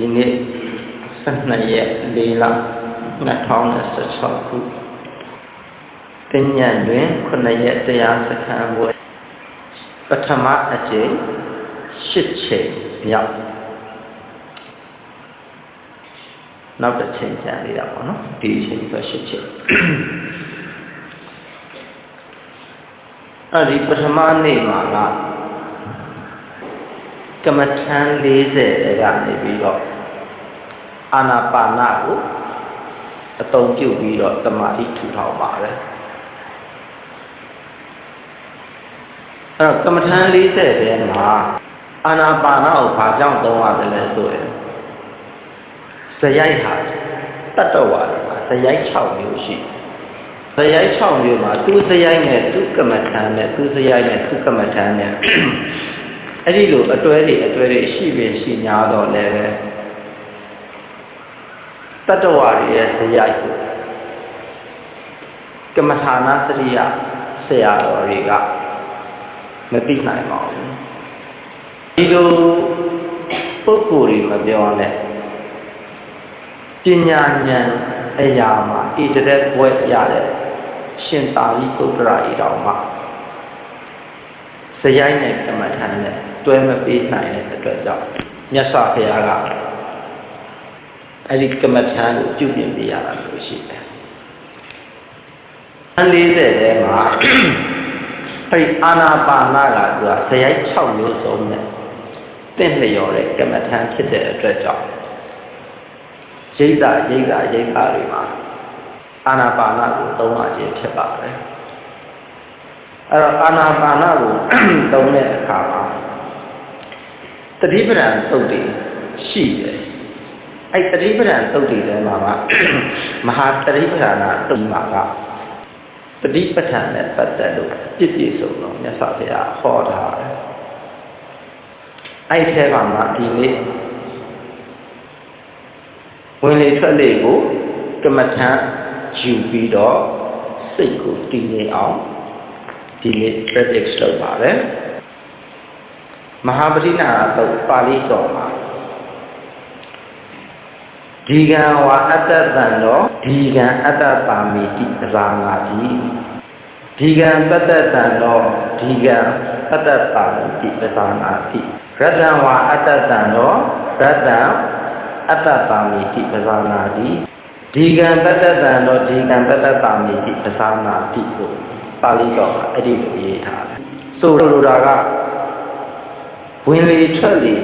ဒီနေ့12ရက်4လ2016ခုတင်ညံတွင်9ရက်တရားစခန်းပွဲပထမအကြိမ်8ချိန်မြောက်နောက်တစ်ချိန်ကြာနေတာပေါ့နော်ဒီအချိန်ဆို8ချိန်အဲ့ဒီပထမနေ့မှာကကမ္မထန်40တဲ့ကနေပြီးတော့ အာနာပါနကိုအတုံးပြုတ်ပြီးတော့တမာတိထူထောင်ပါတယ်အဲ့တော့ကမ္မထန်40တဲ့မှာအာနာပါနကိုဘာကြောင့်သုံးရတယ်လဲဆိုရင်ဇယိုက်ဟာတတ္တဝါတွေမှာဇယိုက်6မျိုးရှိတယ်ဇယိုက်6မျိုးမှာသူဇယိုက်နဲ့သူကမ္မထန်နဲ့သူဇယိုက်နဲ့သူကမ္မထန်နဲ့အဲ့ဒီလိုအတွဲတွေအတွဲတွေရှိပင်ရှိများတော့လည်းပဲ တတ္တဝါတွေရဲ့ဇယိုက်ကိုကမ္မထာနာစရိယဆရာတော်တွေကမသိနိုင်ပါဘူးဒီလိုပုဂ္ဂိုလ်တွေမပြောနဲ့ပညာဉာဏ်အရာမှာဣတရက်ဘွဲ့ရတဲ့ရှင်သာရိပုတ္တရာဤတော်မှာဇယိုက်နဲ့ကမ္မထာနဲ့တွဲမပေးနိုင်တဲ့အတွက်ကြောင့်မြတ်စွာဘုရားက အဲ့ဒီကမ္မထာကိုပြုပြင်ပေးရတာလို့ရှိတယ်။အ40ထဲမှာအဲ့ဒီအာနာပါနကသူကဇယိုက်6မျိုးစုံနဲ့တင့်လျော်တဲ့ကမ္မထာဖြစ်တဲ့အတွက်ကြောင့်ရိတ်တာရိတ်တာရိတ်တာတွေမှာအာနာပါနကိုသုံးရခြင်းဖြစ်ပါတယ်။အဲ့တော့အာနာပါနကိုသုံးတဲ့အခါမှာတတိပဒံသုတ်တည်ရှိတယ် အဲ့တတိပဒံသုတ်တည်ထဲမှာကမဟာတတိပဒနာတုံမှာကတတိပဋ္ဌာန်နဲ့ပတ်သက်လို့ပြည့်ပြည့်စုံတော့မြတ်စွာဘုရားဟောထားတယ်အဲ့ထဲမှာမှဒီနေ့ဝင်လေထွက်လေကိုကမ္မထံယူပြီးတော့စိတ်ကိုတည်ငြိမ်အောင်ဒီနေ့ practice လုပ်ပါတယ်မဟာပရိနာတော့ပါဠိတော်မှာ ဒီကံဝါအတ္တတံတော်ဒီကံအတ္တပါမိတိပဇာနာတိဒီကံပတ္တတံတော်ဒီကံအတ္တပါမိတိပဇာနာတိရတ္တံဝါအတ္တတံတော်ရတ္တံအတ္တပါမိတိပဇာနာတိဒီကံပတ္တတံတော်ဒီကံပတ္တပါမိတိပဇာနာတိကိုပါဠိတော်မှာအဲ့ဒီလိုရေးထားတယ်ဆိုလိုတာကဝင်လေထွက်လေ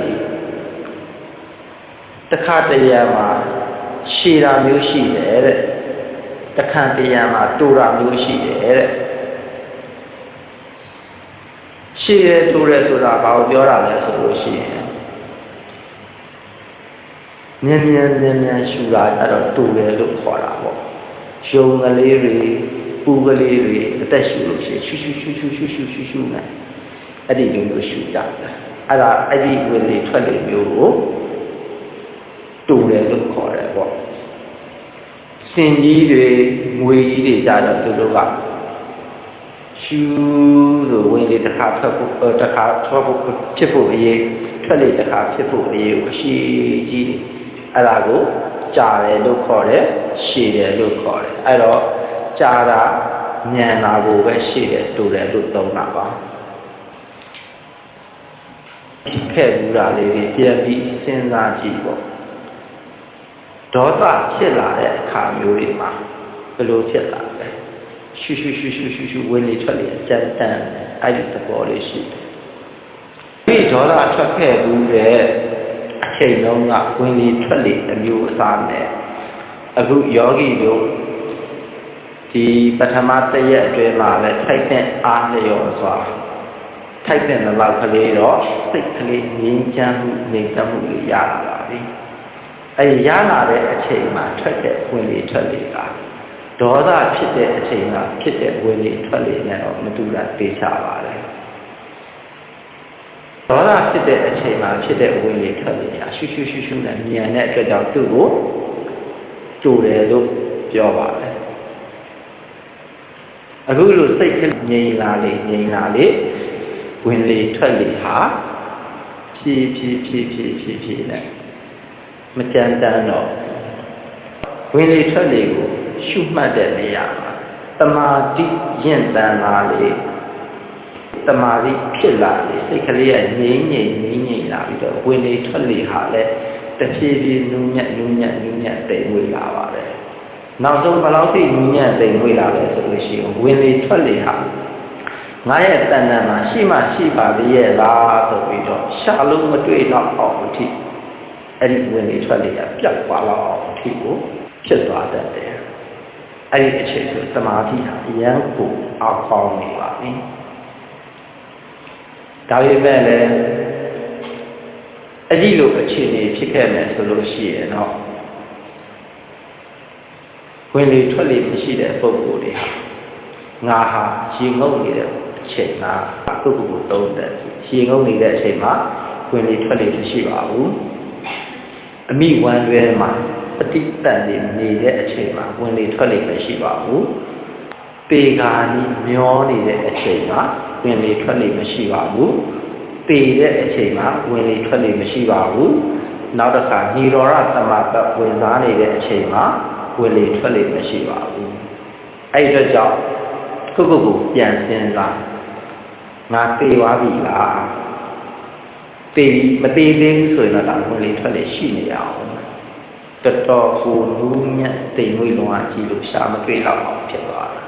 တခါတရံမှာ ရှည်တာမျိုးရှိတယ်တဲ့တခါတရံမှာတူတာမျိုးရှိတယ်တဲ့ရှည်တယ်တူတယ်ဆိုတာဘာကိုပြောတာလဲဆိုလို့ရှိရင်မြင်မြင်မြင်မြင်ရှူတာအဲ့တော့တူတယ်လို့ခေါ်တာပေါ့ရှုံကလေးတွေပူကလေးတွေအသက်ရှူလို့ရှိရင်ရှူရှူရှူရှူရှူရှူရှူရှူနေအဲ့ဒီလိုမျိုးရှူကြတယ်အဲ့ဒါအဲ့ဒီဝင်လေထွက်လေမျိုးကိုတူတယ်လို့ခေါ်တယ်ပေါ့ စင်ကြီးတွေငွေကြီးတွေကြတော့သူတို့ကရှူလို့ဝင်လေတစ်ခါထွက်ဖို့တစ်ခါထွက်ဖို့ဖြစ်ဖို့အရေးထွက်လေတစ်ခါဖြစ်ဖို့အရေးကိုရှည်ကြီးအဲ့ဒါကိုကြာတယ်လို့ခေါ်တယ်ရှည်တယ်လို့ခေါ်တယ်အဲ့တော့ကြာတာညံတာကိုပဲရှည်တယ်တူတယ်လို့သုံးတာပါခဲ့ဘူးတာလေးတွေပြန်ပြီးစဉ်းစားကြည့်ပေါ့ ဒေါသဖြစ်လာတဲ့အခါမျိုးတွေမှာဘယ်လိုဖြစ်လာလဲရှူရှူရှူရှူရှူရှူဝင်လေထွက်လေအကြမ်းတမ်းအဲ့ဒီသဘောလေးရှိတယ်ဒီဒေါသထွက်ခဲ့ဘူးတဲ့အချိန်လုံးကဝင်လေထွက်လေအမျိုးအစားနဲ့အခုယောဂီတို့ဒီပထမတစ်ရက်အတွင်းမှာပဲထိုက်တဲ့အားလျော်စွာထိုက်တဲ့လောက်ကလေးတော့စိတ်ကလေးငြိမ်းချမ်းမှုနေတတ်မှုလေးရလာပါပြီ အဲရလာတဲ့အချိန်မှာထွက်တဲ့ဝင်လေထွက်လေကဒေါသဖြစ်တဲ့အချိန်မှာဖြစ်တဲ့ဝင်လေထွက်လေနဲ့တော့မတူတာသိချပါတယ်ဒေါသဖြစ်တဲ့အချိန်မှာဖြစ်တဲ့ဝင်လေထွက်လေဟာရှုရှုရှုရှုနဲ့ဉာဏ်နဲ့အတွက်ကြောင့်သူ့ကိုကြိုတယ်လို့ပြောပါတယ်အခုလိုစိတ်ကငြိမ်လာလေငြိမ်လာလေဝင်လေထွက်လေဟာဖြည်းဖြည်းဖြည်းဖြည်းဖြည်းဖြည်းနဲ့ မကြမ်းတမ်းတော့ဝင်လေထွက်လေကိုရှုမှတ်တဲ့နေရာမှာတမာတိယဉ်တန်လာလေတမာတိဖြစ်လာလေစိတ်ကလေးကငြိမ့်ငြိမ့်ငြိမ့်ငြိမ့်လာပြီးတော့ဝင်လေထွက်လေဟာလည်းတဖြည်းဖြည်းနူးညံ့နူးညံ့နူးညံ့တိမ်မွေ့လာပါတယ်နောက်ဆုံးဘယ်လောက်ထိနူးညံ့တိမ်မွေ့လာလဲဆိုလို့ရှိရင်ဝင်လေထွက်လေဟာငါရဲ့တဏ္ဍာမှာရှိမှရှိပါသေးရဲ့လားဆိုပြီးတော့ရှာလို့မတွေ့တော့အောင်အထိ အဲ့ဒီဝင်လေထွက်လေကပြတ်သွားတော့အောင်အထိကိုဖြစ်သွားတတ်တယ်အဲ့ဒီအခြေဆိုတမာတိဟာအရန်ကိုအောက်ပေါင်းနေပါပြီဒါပေမဲ့လည်းအဲ့ဒီလိုအခြေအနေဖြစ်ခဲ့မယ်ဆိုလို့ရှိရင်တော့ဝင်လေထွက်လေမရှိတဲ့ပုံကိုယ်တွေဟာငါဟာရေငုပ်နေတဲ့အချိန်မှာပုဂ္ဂိုလ်ကိုသုံးတယ်ရေငုပ်နေတဲ့အချိန်မှာဝင်လေထွက်လေမရှိပါဘူး အမိဝမ်းတွဲမှာပฏิတန်နေနေတဲ့အချိန်မှာဝင်လေထွက်လေမရှိပါဘူးပေဂာနီမျောနေတဲ့အချိန်မှာဝင်လေထွက်လေမရှိပါဘူးပေတဲ့အချိန်မှာဝင်လေထွက်လေမရှိပါဘူးနောက်တစ်ခါညီတော်ရသမတ်ဝင်စားနေတဲ့အချိန်မှာဝင်လေထွက်လေမရှိပါဘူးအဲ့ဒီတော့ကြောင့်ခုခုကိုပြန်စင်းစားငါသေသွားပြီလား သေမသေးသေးဘူးဆိုရင်တော့ဒါဝင်လေထွက်လေရှိနေရအောင်တော်တော်ကိုနူးညံ့တိမ်မွေ့လုံးဝကြည့်လို့ရှာမတွေ့တော့အောင်ဖြစ်သွားတာ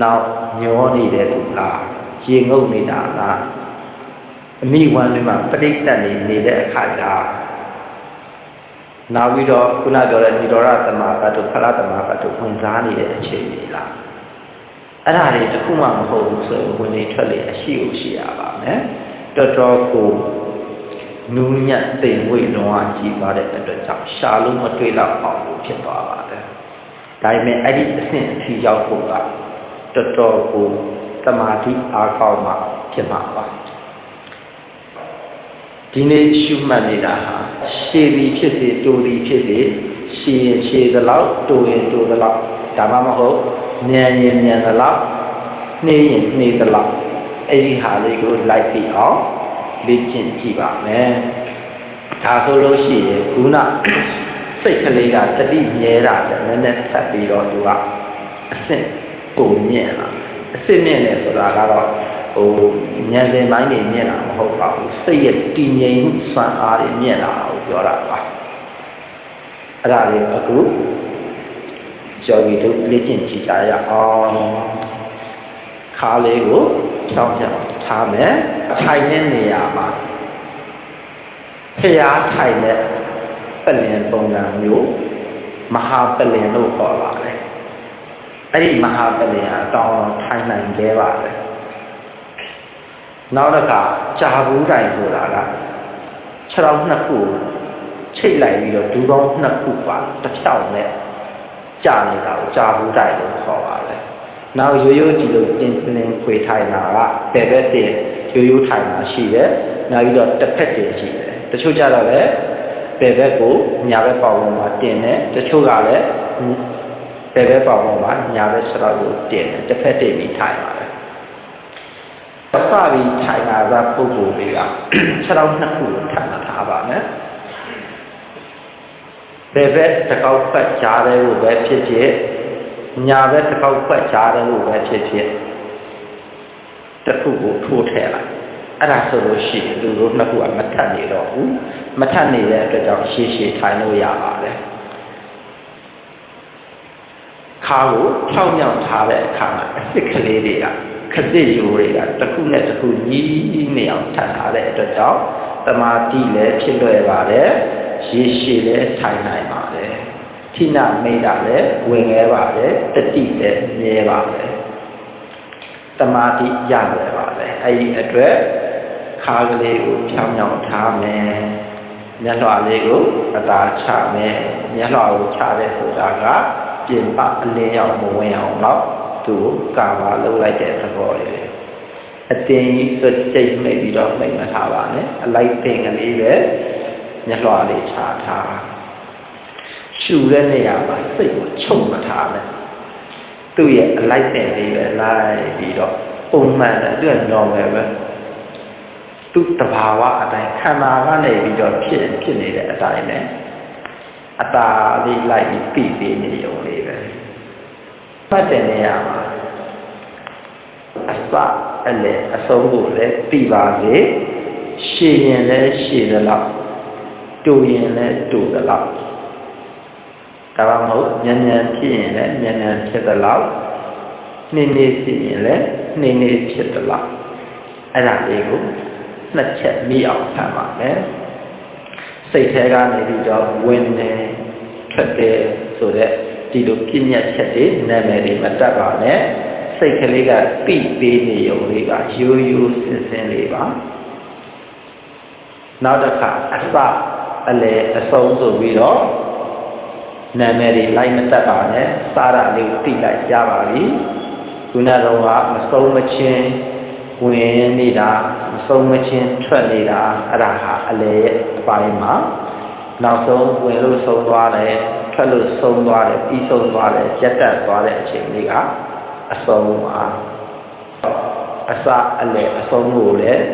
နောက်မျောနေတဲ့သူလားရေငုပ်နေတာလားအမိဝမ်းတွေမှာပဋိသတ်နေနေတဲ့အခါကျနောက်ပြီးတော့ခုနပြောတဲ့និရောဓသမဘတ်တို့ဖရသမဘတ်တို့ဝင်စားနေတဲ့အခြေအနေလားအဲ့ဒါတွေတခုမှမဟုတ်ဘူးဆိုရင်ဝင်နေထွက်လေအရှိကိုရှိရပါမယ် တော်တော်ကိုနူးညံ့တိမ်ဝိတ်လုံးဝကြီးသွားတဲ့အတွက်ကြောင့်ရှာလို့မတွေ့တော့အောင်လို့ဖြစ်သွားပါတယ်ဒါပေမဲ့အဲ့ဒီအဆင့်အထိရောက်ဖို့ကတော်တော်ကိုတမာတိအားကောင်းမှဖြစ်မှာပါဒီနေ့ရှုမှတ်နေတာဟာရှည်သည်ဖြစ်စေတိုသည်ဖြစ်စေရှည်ရင်ရှည်သလောက်တိုရင်တိုသလောက်ဒါမှမဟုတ်မြန်ရင်မြန်သလောက်နှေးရင်နှေးသလောက် အဲ့ဒီဟာလေးကိုလိုက်ပြီးအောင်လေ့ကျင့်ကြည့်ပါမယ်ဒါဆိုလို့ရှိရင်ခုနစိတ်ကလေးကတတိမြဲတာလည်းနည်းနည်းဆက်ပြီးတော့သူကအစ်စ်ပုံမြင့်လာအစ်စ်မြင့်တယ်ဆိုတာကတော့ဟိုဉာဏ်စဉ်ပိုင်းနေမြင့်တာမဟုတ်ပါဘူးစိတ်ရဲ့တည်ငြိမ်မှုစွမ်းအားတွေမြင့်လာကိုပြောတာပါအဲ့ဒါလေးအခုကျော်ကြီးတို့လေ့ကျင့်ကြည့်ကြရအောင် ခါလေးကိုဖြောင်းဖြောင်းထားမယ်ထိုင်တဲ့နေရာမှာဖျားထိုင်တဲ့ပလင်ပုံစံမျိုးမဟာပလင်လို့ခေါ်ပါတယ်အဲ့ဒီမဟာပလင်ကအတောင်းတော့ထိုင်နိုင်ခဲ့ပါတယ်နောက်တစ်ခါကြာဘူးတိုင်ဆိုတာကခြေထောက်နှစ်ခုချိတ်လိုက်ပြီးတော့ဒူးကောင်းနှစ်ခုပါတစ်ဖြောင်းနဲ့ကြာနေတာကိုကြာဘူးတိုင်လို့ခေါ်ပါတယ် နောက်ရိုးရိုးဒီလိုတင်းတင်းခွေထိုင်တာကဘယ်ဘက်တည်းရိုးရိုးထိုင်တာရှိတယ်နောက်ပြီးတော့တစ်ဖက်တည်းရှိတယ်တချို့ကြတော့လည်းဘယ်ဘက်ကိုညာဘက်ပေါက်ပေါ်မှာတင်တယ်တချို့ကလည်းဘယ်ဘက်ပေါက်ပေါ်မှာညာဘက်ခြေထောက်ကိုတင်တယ်တစ်ဖက်တည်းပြီးထိုင်ပါတယ်စပြီးထိုင်တာကပုဂ္ဂိုလ်တွေကခြေထောက်နှစ်ခုကိုထိုင်လာထားပါမယ်ဘယ်ဘက်တစ်ကောက်ပတ်ကြားတဲ့ကိုပဲဖြစ်ဖြစ် ညာဘက်တစ်ကောက်ပတ်ကြားတဲ့ကိုပဲဖြစ်ဖြစ်တစ်ခုကိုထိုးထည့်လိုက်အဲ့ဒါဆိုလို့ရှိရင်သူတို့နှစ်ခုကမထပ်နေတော့ဘူးမထပ်နေတဲ့အတွက်ကြောင့်ရှည်ရှည်ထိုင်လို့ရပါတယ်ခါကိုဖြောင်းမြောင်ထားတဲ့အခါမှာအစ်စ်ကလေးတွေကခစစ်ရိုးတွေကတစ်ခုနဲ့တစ်ခုညီးနေအောင်ထပ်ထားတဲ့အတွက်ကြောင့်တမာတိလည်းဖြစ်လွယ်ပါတယ်ရေရှည်လည်းထိုင်နိုင်ပါ တယ်ထိနာမိတာလည်းဝင်ငဲပါတယ်တတိလည်းမြဲပါတယ်တမာတိရလွယ်ပါတယ်အဲဒီအတွက်ခါကလေးကိုဖြောင်းဖြောင်းထားမယ်မျက်လွှာလေးကိုအသာချမယ်မျက်လွှာကိုချတဲ့ဆိုတာကပြင်ပအလင်းရောက်မဝင်အောင်တော့သူ့ကာပါလုပ်လိုက်တဲ့သဘောရယ်အတင်းကြီးစွတ်စိတ်မိတ်ပြီးတော့မိတ်မထားပါနဲ့အလိုက်ပင်ကလေးပဲမျက်လွှာလေးချထား ရှူတဲ့နေရာမှာစိတ်ကိုချုပ်မထားနဲ့သူ့ရဲ့အလိုက်ပင်လေးပဲလိုက်ပြီးတော့ပုံမှန်တယ်သူက normal ပဲသူ့တဘာဝအတိုင်းခန္ဓာကနေပြီးတော့ဖြစ်ဖြစ်နေတဲ့အတိုင်းပဲအတာလေးလိုက်ပြီးပြီးနေရုံလေးပဲမှတ်တဲ့နေရာမှာအစအလေအဆုံးကိုလည်းပြီးပါစေရှည်ရင်လည်းရှည်သလောက်တူရင်လည်းတူသလောက် ဒါမှမဟုတ်ဉာဏ်ဉာဏ်ဖြစ်ရင်လည်းဉာဏ်ဉာဏ်ဖြစ်သလောက်နှင်းနှင်းဖြစ်ရင်လည်းနှင်းနှင်းဖြစ်သလောက်အဲ့ဒါလေးကိုနှစ်ချက်မိအောင်ဖတ်ပါမယ်စိတ်ထဲကနေပြီးတော့ဝင်နေထွက်တယ်ဆိုတဲ့ဒီလိုပြည့်ညက်ချက်တွေနာမည်တွေမတတ်ပါနဲ့စိတ်ကလေးကတိပေးနေုံလေးကရိုးရိုးစင်စင်လေးပါနောက်တစ်ခါအစအလေအဆုံးဆိုပြီးတော့ နာမည်တွေလိုက်မတတ်ပါနဲ့စာရလေးကိုတိလိုက်ကြပါပြီခုနကတော့မဆုံးမချင်းဝင်နေတာမဆုံးမချင်းထွက်နေတာအဲ့ဒါဟာအလေရဲ့အပိုင်းမှာနောက်ဆုံးဝင်လို့ဆုံးသွားတယ်ထွက်လို့ဆုံးသွားတယ်ပြီးဆုံးသွားတယ်ရက်တက်သွားတဲ့အချိန်လေးကအဆုံးပါအစအလေအဆုံးကိုလည်း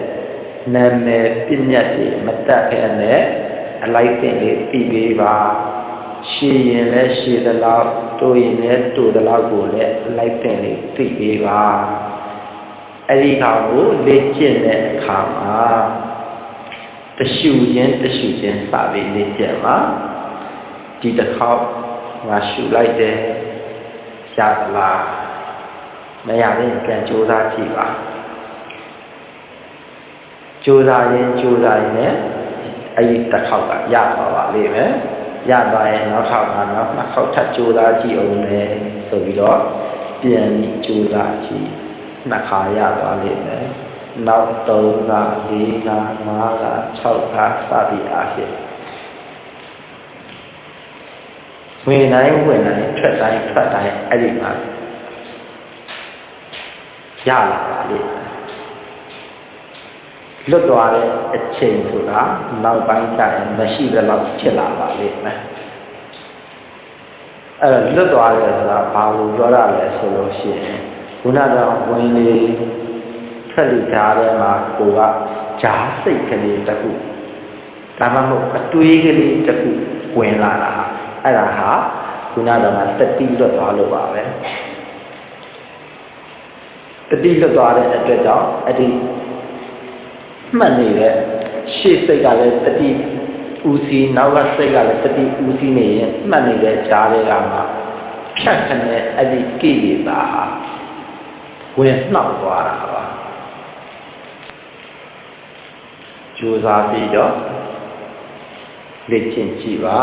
နာမည်ပြည့်ညတ်တွေမတက်ခဲနဲ့အလိုက်တင်လေးပြီးပေးပါ ရှည်ရင်လည်းရှည်သလောက်တိုးရင်လည်းတိုးသလောက်ကိုလည်းအလိုက်တင်လေးပြီးပေးပါအဲ့ဒီကောင်ကိုလေ့ကျင့်တဲ့အခါမှာတရှူချင်းတရှူချင်းစပြီးလေ့ကျင့်ပါဒီတစ်ခေါက်ငါရှူလိုက်တယ်ရသလားမရရင်ပြန်ကြိုးစားကြည့်ပါကြိုးစားရင်ကြိုးစားရင်လည်းအဲ့ဒီတစ်ခေါက်ကရသွားပါလိမ့်မယ် ရသွားရင်နောက်ထောက်ကနောက်နှစ်ခေါက်ထပ်ကြိုးစားကြည့်အောင်လေဆိုပြီးတော့ပြန်ပြီးကြိုးစားကြည့်နှစ်ခါရသွားလိမ့်မယ်နောက်3က4က5က6ကစသည်အားဖြင့်ဝင်တိုင်းဝင်တိုင်းထွက်တိုင်းထွက်တိုင်းအဲ့ဒီမှာရလာပါလိမ့်မယ် လွတ်သွားတဲ့အချိန်ဆိုတာနောက်ပိုင်းကျရင်မရှိတဲ့လောက်ဖြစ်လာပါလိမ့်မယ်အဲ့တော့လွတ်သွားတယ်ဆိုတာဘာလို့ပြောရလဲဆိုလို့ရှိရင်ခုနကဝင်လေထွက်လေဓာတ်ထဲမှာကိုကဈာစိတ်ကလေးတစ်ခုဒါမှမဟုတ်အတွေးကလေးတစ်ခုဝင်လာတာအဲ့ဒါဟာခုနကတတိလွတ်သွားလို့ပါပဲတတိလွတ်သွားတဲ့အတွက်ကြောင့်အဲ့ဒီ မှတ်နေတဲ့ရှေ့စိတ်ကလည်းတတိဦးစီးနောက်ကစိတ်ကလည်းတတိဦးစီးနေရင်မှတ်နေတဲ့ဈာတွေကမှဖြတ်ခနဲ့အဲ့ဒီကိလေသာဟာဝင်နှောက်သွားတာပါကြိုးစားပြီးတော့လေ့ကျင့်ကြည့်ပါ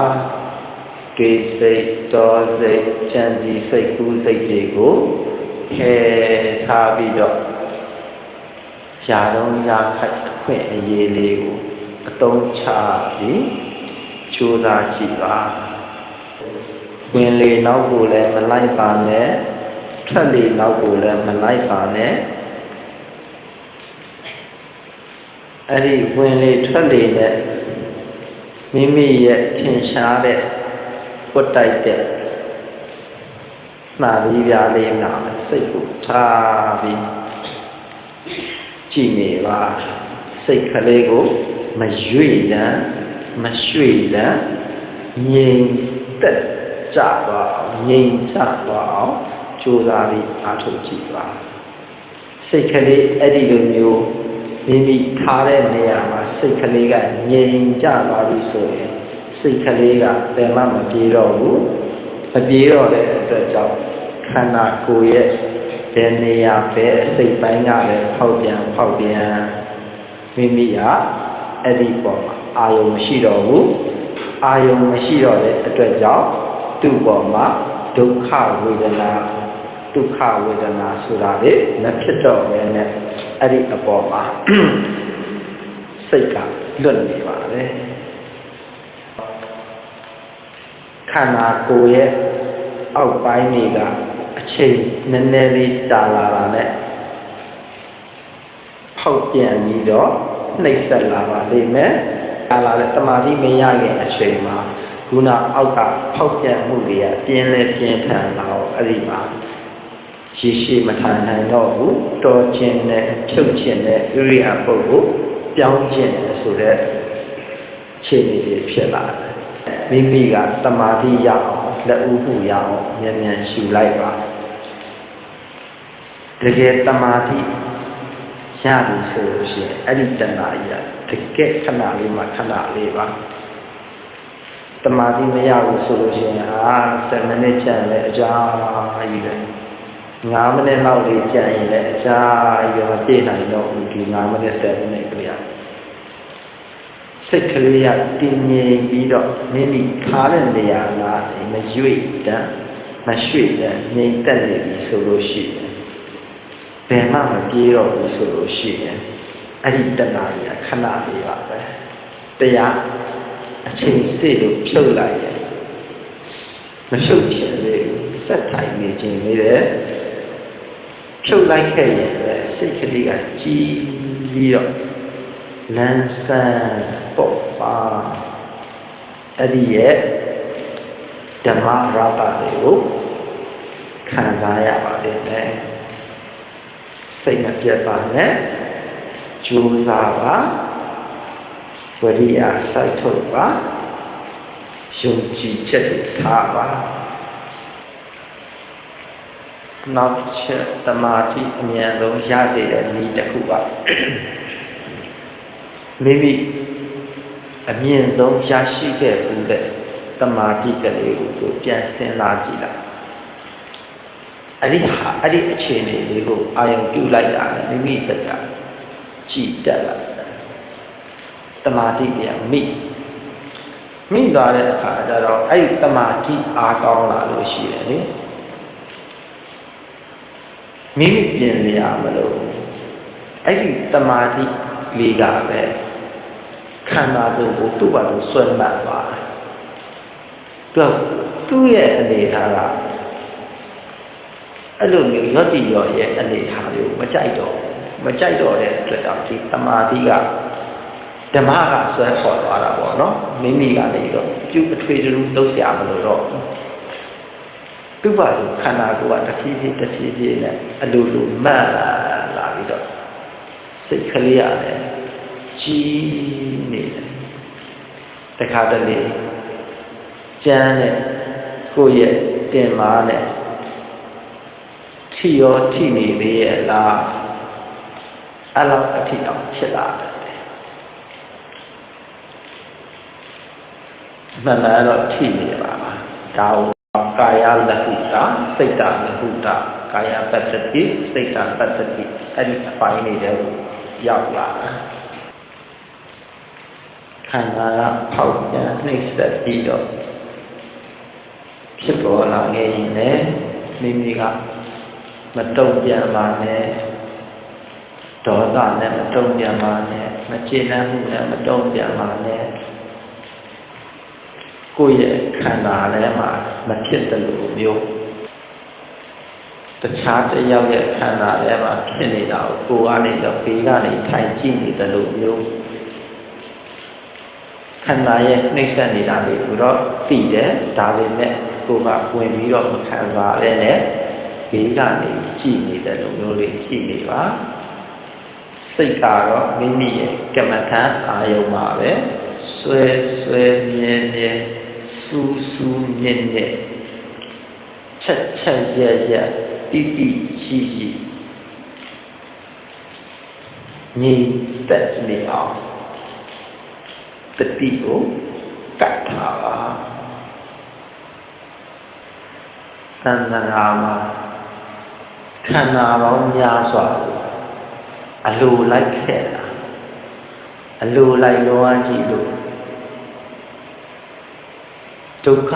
ကိစိတ်တော်စိတ်ချမ်းဒီစိတ်ကူးစိတ်တွေကိုခဲထားပြီးတော့ရှားတော့ရခိုက် ခွင့်အရေးလေးကိုအသုံးချပြီးကြိုးစားကြည့်ပါဝင်လေနောက်ကိုလည်းမလိုက်ပါနဲ့ထွက်လေနောက်ကိုလည်းမလိုက်ပါနဲ့အဲ့ဒီဝင်လေထွက်လေနဲ့မိမိရဲ့ထင်ရှားတဲ့ပွတ်တိုက်တဲ့နာပြီးပြားလေးနာစိတ်ကိုထားပြီးကြည့်နေပါ စိတ်ကလေးကိုမရွေ့တမ်းမရွှေ့တမ်းငြိမ်သက်ကြသွားအောင်ငြိမ်ချသွားအောင်ကြိုးစားပြီးအားထုတ်ကြည့်ပါစိတ်ကလေးအဲ့ဒီလိုမျိုးမိမိထားတဲ့နေရာမှာစိတ်ကလေးကငြိမ်ကြသွားပြီဆိုရင်စိတ်ကလေးကဘယ်မှမပြေတော့ဘူးမပြေတော့တဲ့အတွက်ကြောင့်ခန္ဓာကိုယ်ရဲ့ဘယ်နေရာပဲအစိတ်ပိုင်းကလည်းဖောက်ပြန်ဖောက်ပြန် မိမိကအဲ့ဒီပေါ်မှာအာယုံမရှိတော့ဘူးအာယုံမရှိတော့တဲ့အတွက်ကြောင့်သူ့ပေါ်မှာဒုက္ခဝေဒနာဒုက္ခဝေဒနာဆိုတာလေမဖြစ်တော့ဘဲနဲ့အဲ့ဒီအပေါ်မှာစိတ်ကလွတ်နေပါလေခန္ဓာကိုယ်ရဲ့အောက်ပိုင်းတွေကအချိန်နည်းနည်းလေးကြာလာတာနဲ့ ဖောက်ပြန်ပြီးတော့နှိပ်စက်လာပါလိမ့်မယ်။ကြာလာတဲ့တမာတိမရခင်အချိန်မှာခုနအောက်ကဖောက်ပြန်မှုတွေကပြင်းလဲပြင်းထန်လာတော့အဲ့ဒီမှာရှိရှိမထိုင်နိုင်တော့ဘူးတော်ခြင်းနဲ့ဖြုတ်ခြင်းနဲ့ဣရိယာပုတ်ကိုပြောင်းကျင်တယ်ဆိုတဲ့ခြေအနေတွေဖြစ်လာတယ်မိမိကတမာတိရအောင်လက်ဦးမှုရအောင်မြန်မြန်ရှူလိုက်ပါတကယ်တမာတိ ရပြီဆိုလို့ရှိရင်အဲ့ဒီတဏှာကြီးကတကယ်ခဏလေးမှခဏလေးပါတမာတိမရဘူးဆိုလို့ရှိရင်အာ7မိနစ်ကျန်လဲအကြာကြီးပဲ9မိနစ်လောက်လေးကျန်ရင်လည်းအကြာကြီးပဲမပြည့်နိုင်တော့ဘူးဒီ9မိနစ်7မိနစ်ကလေးစိတ်ကလေးကတည်ငြိမ်ပြီးတော့မိမိထားတဲ့နေရာလားမရွေ့တမ်းမရွှေ့တမ်းငြိမ်သက်နေပြီဆိုလို့ရှိရင် ဘယ်မှမပြေးတော့ဘူးဆိုလို့ရှိရင်အဲ့ဒီတဏှာကြီးကခဏလေးပါပဲတရားအချိန်စိတ်လို့ဖြုတ်လိုက်ရင်မဖြုတ်ချင်သေးဘူးစက်ထိုင်နေခြင်းလေးတဲ့ဖြုတ်လိုက်ခဲ့ရင်လည်းစိတ်ကလေးကကြီးပြီးတော့လန်းဆန်းပေါ့ပါအဲ့ဒီရဲ့ဓမ္မရတ္တတွေကိုခံစားရပါလိမ့်မယ် စိတ်မပြတ်ပါနဲ့ကြိုးစားပါဝရိယစိုက်ထုတ်ပါယုံကြည်ချက်တွေထားပါနောက်ချက်တမာတိအမြန်ဆုံးရစေတဲ့နည်းတစ်ခုပါမိမိအမြင့်ဆုံးရရှိခဲ့ဘူးတဲ့တမာတိကလေးကိုပြန်စဉ်းစားကြည့်လိုက် အဲ့ဒီဟာအဲ့ဒီအခြေအနေလေးကိုအာယုံပြုလိုက်တာနဲ့မိမိစက်ကကြည်တက်လာတမာတိပြန်မိမိသွားတဲ့အခါကျတော့အဲ့ဒီတမာတိအားကောင်းလာလို့ရှိတယ်လေမိမိပြင်ရမလို့အဲ့ဒီတမာတိလေးကပဲခန္ဓာကိုယ်ကိုသူ့ဘာလို့ဆွဲမှတ်သွားတယ်သူသူ့ရဲ့အနေထားက အဲ့လိုမျိုးရော့တိရော့ရဲ့အနေထားမျိုးမကြိုက်တော့မကြိုက်တော့တဲ့အတွက်တော့ဒီတမာတိကဓမ္မကဆွဲခေါ်သွားတာပေါ့နော်မိမိကနေတော့ပြုအထွေတူလုံးဆရာမလို့တော့သူ့ဘာလို့ခန္ဓာကိုယ်ကတဖြည်းဖြည်းတဖြည်းဖြည်းနဲ့အလိုလိုမှတ်လာပြီးတော့စိတ်ကလေးရတယ်ကြီးနေတယ်တခါတလေကျမ်းနဲ့ကိုယ့်ရဲ့တင်မာနဲ့ ထီရောထီနေသေးရဲ့လားအဲ့လောက်အထီအောင်ဖြစ်လာတယ်မှန်တယ်တော့ထီနေပါပါဒါကိုကာယလဟုတာစိတ်တလဟုတာကာယပတ္တိစိတ်တပတ္တိအဲ့ဒီအပိုင်းလေးတွေကိုရောက်လာတာခန္ဓာကဖောက်ပြန်နှိမ့်ဆက်ပြီးတော့ဖြစ်ပေါ်လာခဲ့ရင်လည်းမိမိက မတုံ့ပြန်ပါနဲ့ဒေါသနဲ့မတုံ့ပြန်ပါနဲ့မကျေနပ်မှုနဲ့မတုံ့ပြန်ပါနဲ့ကိုယ့်ရဲ့ခန္ဓာထဲမှာမဖြစ်တယ်လို့မျိုးတခြားတစ်ယောက်ရဲ့ခန္ဓာထဲမှာဖြစ်နေတာကိုကိုယ်ကနေတော့ဘေးကနေထိုင်ကြည့်နေတယ်လို့မျိုးခန္ဓာရဲ့နှိမ့်ဆက်နေတာတွေကိုတော့သိတယ်ဒါပေမဲ့ကိုယ်ကဝင်ပြီးတော့မခံစားရတဲ့ ဘေးကနေကြည့်နေတယ်လို့မျိုးလေးကြည့်နေပါစိတ်ကတော့မိမိရဲ့ကမ္မထအာယုံပါပဲဆွဲဆွဲမြဲမြဲစူးစူးမြင့်မြင့်ချက်ချက်ရရတိတိရှိရှိညီတက်နေအောင်တတိကိုကတ်ထားပါသန္တရာမှာ ခန္ဓာပေါင်းများစွာအလိုလိုက်ခဲ့တာအလိုလိုက်လောကြည့်လို့ဒုက္ခ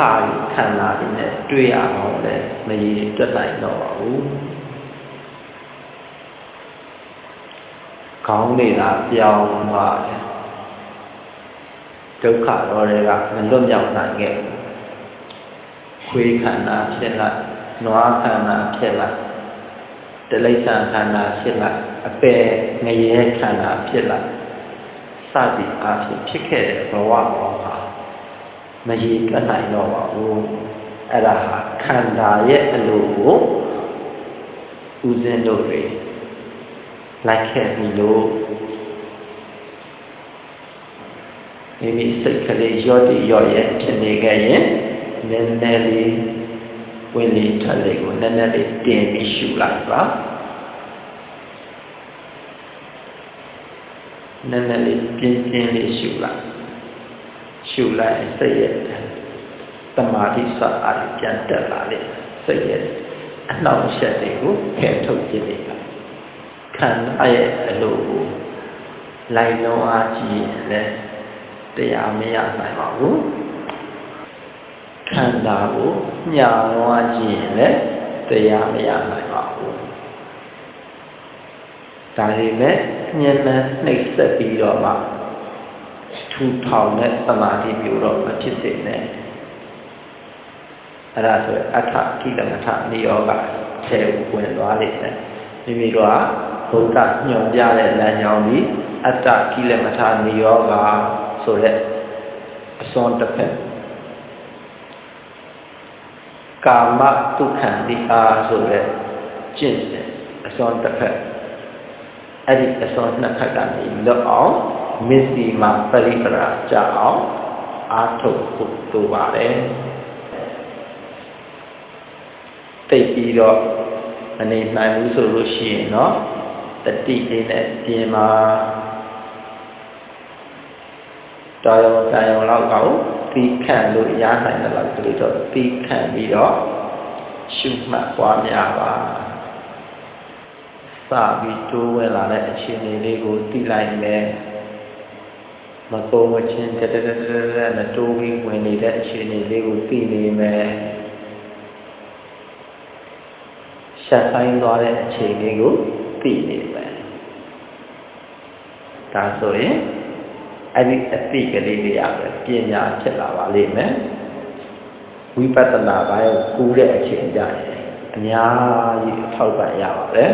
ခန္ဓာတွေနဲ့တွေ့ရအောင်လဲမရည်တွက်နိုင်တော့ပါဘူးခေါင်းနေတာပြောင်းသွားတယ်ဒုက္ခတော့တွေကမလွတ်မြောက်နိုင်ခဲ့ခွေးခန္ဓာဖြစ်လိုက်နွားခန္ဓာဖြစ်လိုက် တလိ္ဆန်ခန္ဓာဖြစ်လိုက်အပယ်ငရဲခန္ဓာဖြစ်လိုက်စသည်အဖြစ်ဖြစ်ခဲ့တဲ့ဘဝပေါ်ဟာမရည်တွက်နိုင်တော့ပါဘူးအဲ့ဒါဟာခန္ဓာရဲ့အလိုကိုဦးဇင်းတို့တွေလိုက်ခဲ့ပြီလို့မိမိစိတ်ကလေးရော့တည်ရော့ရဲ့ဖြစ်နေခဲ့ရင်နည်းနည်းလေး ဝင်လေထွက်လေကိုနည်းနည်းလေးတင်ပြီးရှုလိုက်ပါနည်းနည်းလေးပြင်းပြင်းလေးရှုလိုက်ရှုလိုက်စိတ်ရဲ့တမာတိစအားပြန်တက်လာလေစိတ်ရဲ့အနှောင့်အယှက်တွေကိုဖယ်ထုတ်ပြလိုက်ပါခန္ဓာရဲ့အလိုကိုလိုက်လုံးအားကြည့်ရင်လည်းတရားမရနိုင်ပါဘူး ခန္ဓာကိုညာလုံးအားကြည့်ရင်လည်းတရားမရနိုင်ပါဘူးဒါပေမဲ့ဉာဏ်နဲ့နှိပ်စက်ပြီးတော့မှထူထောင်တဲ့သမာဓိမျိုးတော့မဖြစ်စေနဲ့အဲ့ဒါဆိုအထကိလမထနိယောဂဆယ်ဝင်သွားလိမ့်မယ်မိမိတို့ကဘုရားညွန်ပြတဲ့လမ်းကြောင်းဒီအတ္တကိလမထနိယောဂဆိုတဲ့အစွန်တစ်ဖက် ကာမဒုက္ခံတိအားဆိုတဲ့ကျင့်တဲ့အစွန်တစ်ဖက်အဲ့ဒီအစွန်နှစ်ဖက်ကနေလွတ်အောင်မစ္စည်းမှာပရိပရာကြအောင်အာထုတ်ဖို့လိုပါတယ်တိတ်ပြီးတော့မနေနိုင်ဘူးဆိုလို့ရှိရင်တော့တတိလေးနဲ့ပြင်မှာတော်ရုံတန်ရုံလောက်ကော င်တီးခန့်လို့ရနိုင်တယ်လို့ကလေးတော့တီးခန့်ပြီးတော့ရှုမှတ်ပွားများပါစပြီးတိုးဝင်လာတဲ့အခြေအနေလေးကိုသိလိုက်မယ်မပုံမချင်းတတတတတနဲ့တိုးပြီးဝင်နေတဲ့အခြေအနေလေးကိုသိနေမယ်ရှက်ဆိုင်သွားတဲ့အခြေအနေကိုသိနေမယ်ဒါဆိုရင် အဲ့ဒီအတိကလေးတွေရပဲပညာဖြစ်လာပါလိမ့်မယ်ဝိပဿနာပိုင်းကိုကူးတဲ့အချိန်ကြရင်အများကြီးအထောက်ပံ့ရပါပဲ